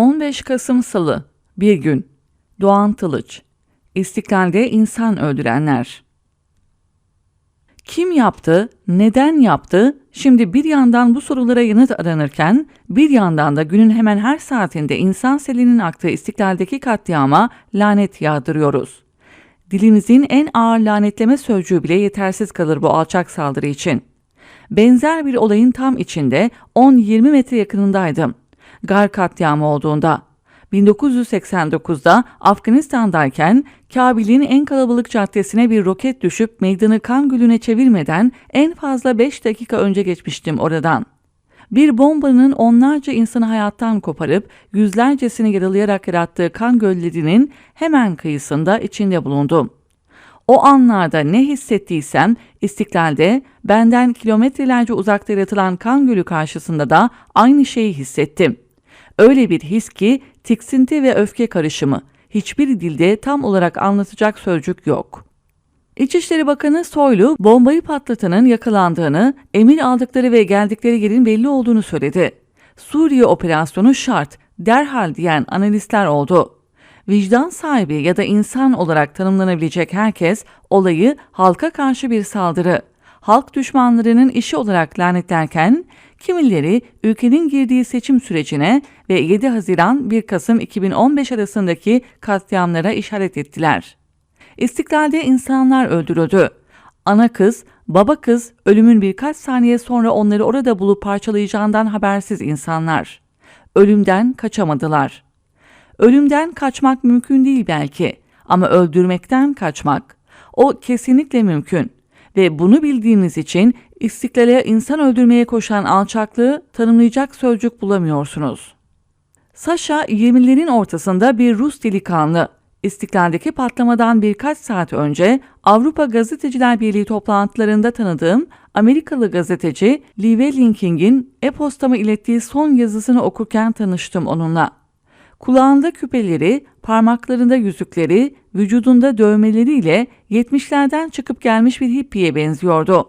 15 Kasım Salı Bir gün Doğan Tılıç İstiklalde insan öldürenler Kim yaptı, neden yaptı? Şimdi bir yandan bu sorulara yanıt aranırken, bir yandan da günün hemen her saatinde insan selinin aktığı istiklaldeki katliama lanet yağdırıyoruz. Dilimizin en ağır lanetleme sözcüğü bile yetersiz kalır bu alçak saldırı için. Benzer bir olayın tam içinde 10-20 metre yakınındaydım. Gar katliamı olduğunda. 1989'da Afganistan'dayken Kabil'in en kalabalık caddesine bir roket düşüp meydanı kan gülüne çevirmeden en fazla 5 dakika önce geçmiştim oradan. Bir bombanın onlarca insanı hayattan koparıp yüzlercesini yaralayarak yarattığı kan göllerinin hemen kıyısında içinde bulundum. O anlarda ne hissettiysem istiklalde benden kilometrelerce uzakta yaratılan kan gölü karşısında da aynı şeyi hissettim. Öyle bir his ki tiksinti ve öfke karışımı. Hiçbir dilde tam olarak anlatacak sözcük yok. İçişleri Bakanı Soylu, bombayı patlatanın yakalandığını, emir aldıkları ve geldikleri yerin belli olduğunu söyledi. Suriye operasyonu şart, derhal diyen analistler oldu. Vicdan sahibi ya da insan olarak tanımlanabilecek herkes olayı halka karşı bir saldırı, halk düşmanlarının işi olarak lanetlerken, kimileri ülkenin girdiği seçim sürecine ve 7 Haziran 1 Kasım 2015 arasındaki katliamlara işaret ettiler. İstiklalde insanlar öldürüldü. Ana kız, baba kız ölümün birkaç saniye sonra onları orada bulup parçalayacağından habersiz insanlar. Ölümden kaçamadılar. Ölümden kaçmak mümkün değil belki ama öldürmekten kaçmak o kesinlikle mümkün ve bunu bildiğiniz için istiklale insan öldürmeye koşan alçaklığı tanımlayacak sözcük bulamıyorsunuz. Sasha 20'lerin ortasında bir Rus delikanlı. İstiklaldeki patlamadan birkaç saat önce Avrupa Gazeteciler Birliği toplantılarında tanıdığım Amerikalı gazeteci Lee Wellinging'in e-postama ilettiği son yazısını okurken tanıştım onunla. Kulağında küpeleri, parmaklarında yüzükleri, vücudunda dövmeleriyle 70'lerden çıkıp gelmiş bir hippiye benziyordu.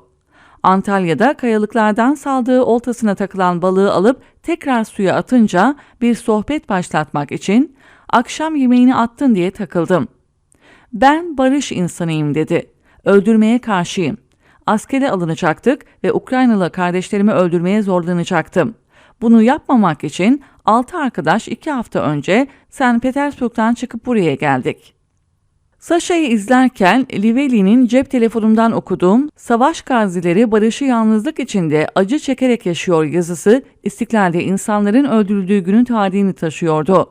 Antalya'da kayalıklardan saldığı oltasına takılan balığı alıp tekrar suya atınca bir sohbet başlatmak için akşam yemeğini attın diye takıldım. Ben barış insanıyım dedi. Öldürmeye karşıyım. Askere alınacaktık ve Ukraynalı kardeşlerimi öldürmeye zorlanacaktım. Bunu yapmamak için 6 arkadaş 2 hafta önce St. Petersburg'dan çıkıp buraya geldik. Sasha'yı izlerken Liveli'nin cep telefonumdan okuduğum Savaş gazileri barışı yalnızlık içinde acı çekerek yaşıyor yazısı istiklalde insanların öldürüldüğü günün tarihini taşıyordu.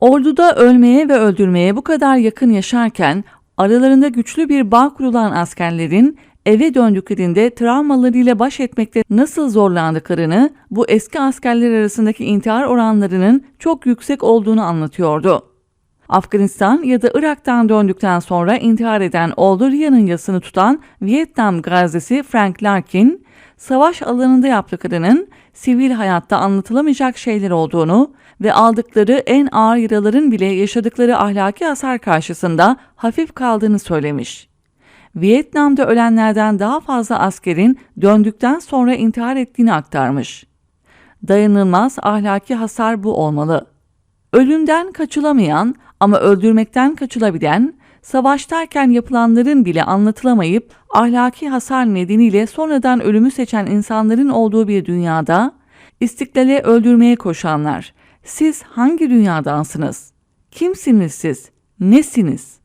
Orduda ölmeye ve öldürmeye bu kadar yakın yaşarken aralarında güçlü bir bağ kurulan askerlerin eve döndüklerinde travmalarıyla baş etmekte nasıl zorlandıklarını, bu eski askerler arasındaki intihar oranlarının çok yüksek olduğunu anlatıyordu. Afganistan ya da Irak'tan döndükten sonra intihar eden oğlu Ria'nın yasını tutan Vietnam gazisi Frank Larkin, savaş alanında yaptıklarının sivil hayatta anlatılamayacak şeyler olduğunu ve aldıkları en ağır yaraların bile yaşadıkları ahlaki hasar karşısında hafif kaldığını söylemiş. Vietnam'da ölenlerden daha fazla askerin döndükten sonra intihar ettiğini aktarmış. Dayanılmaz ahlaki hasar bu olmalı. Ölümden kaçılamayan ama öldürmekten kaçılabilen, savaştayken yapılanların bile anlatılamayıp ahlaki hasar nedeniyle sonradan ölümü seçen insanların olduğu bir dünyada, istiklale öldürmeye koşanlar, siz hangi dünyadansınız? Kimsiniz siz? Nesiniz?''